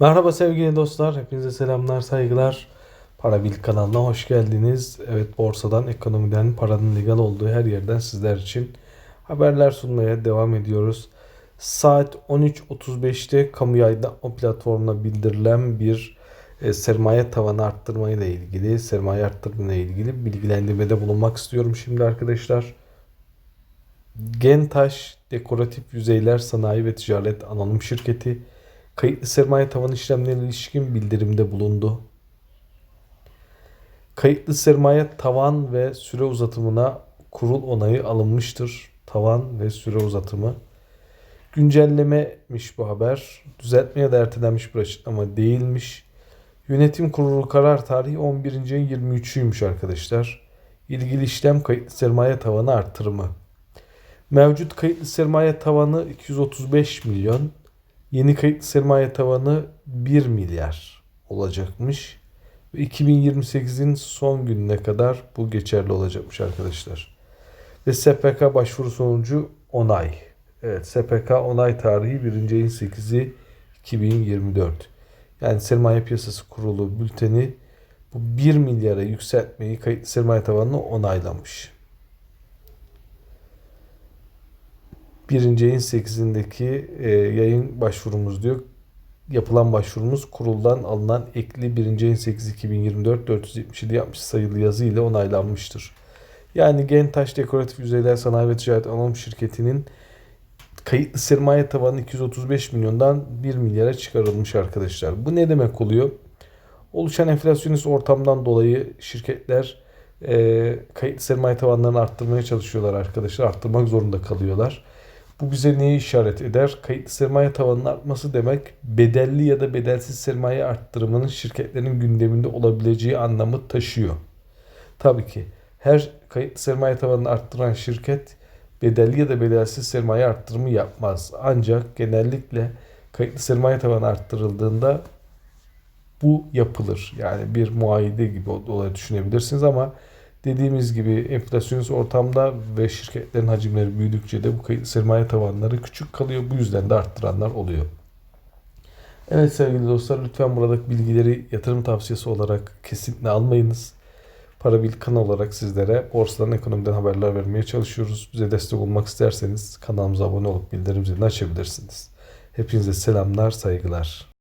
Merhaba sevgili dostlar, hepinize selamlar, saygılar. Para Bil kanalına hoş geldiniz. Evet, borsadan, ekonomiden, paranın legal olduğu her yerden sizler için haberler sunmaya devam ediyoruz. Saat 13.35'te kamu yayınlatma platformuna bildirilen bir e, sermaye tavanı arttırma ile ilgili, sermaye arttırma ile ilgili bilgilendirmede bulunmak istiyorum şimdi arkadaşlar. Gentaş Dekoratif Yüzeyler Sanayi ve Ticaret Anonim Şirketi kayıtlı sermaye tavan işlemlerine ilişkin bildirimde bulundu. Kayıtlı sermaye tavan ve süre uzatımına kurul onayı alınmıştır. Tavan ve süre uzatımı. Güncellememiş bu haber. Düzeltme ya da ertelenmiş bir açıklama değilmiş. Yönetim kurulu karar tarihi 11. ayın 23'üymüş arkadaşlar. İlgili işlem kayıtlı sermaye tavanı artırımı. Mevcut kayıtlı sermaye tavanı 235 milyon. Yeni kayıtlı sermaye tavanı 1 milyar olacakmış. Ve 2028'in son gününe kadar bu geçerli olacakmış arkadaşlar. Ve SPK başvuru sonucu onay. Evet SPK onay tarihi 1. ayın 8'i 2024. Yani sermaye piyasası kurulu bülteni bu 1 milyara yükseltmeyi kayıtlı sermaye tavanını onaylamış. 1. ayın 8'indeki e, yayın başvurumuz diyor. Yapılan başvurumuz kuruldan alınan ekli 1. ayın 8 2024 477 60 sayılı yazı ile onaylanmıştır. Yani Gentaş Dekoratif Yüzeyler Sanayi ve Ticaret Anonim Şirketi'nin kayıtlı sermaye tavanı 235 milyondan 1 milyara çıkarılmış arkadaşlar. Bu ne demek oluyor? Oluşan enflasyonist ortamdan dolayı şirketler e, kayıtlı sermaye tavanlarını arttırmaya çalışıyorlar arkadaşlar. Arttırmak zorunda kalıyorlar. Bu bize neyi işaret eder? Kayıtlı sermaye tavanının artması demek bedelli ya da bedelsiz sermaye arttırımının şirketlerin gündeminde olabileceği anlamı taşıyor. Tabii ki her kayıtlı sermaye tavanını arttıran şirket bedelli ya da bedelsiz sermaye arttırımı yapmaz. Ancak genellikle kayıtlı sermaye tavanı arttırıldığında bu yapılır. Yani bir muayide gibi olarak düşünebilirsiniz ama dediğimiz gibi enflasyonist ortamda ve şirketlerin hacimleri büyüdükçe de bu sermaye tavanları küçük kalıyor. Bu yüzden de arttıranlar oluyor. Evet sevgili dostlar lütfen buradaki bilgileri yatırım tavsiyesi olarak kesinlikle almayınız. Para Bil kanal olarak sizlere borsadan ekonomiden haberler vermeye çalışıyoruz. Bize destek olmak isterseniz kanalımıza abone olup bildirim zilini açabilirsiniz. Hepinize selamlar, saygılar.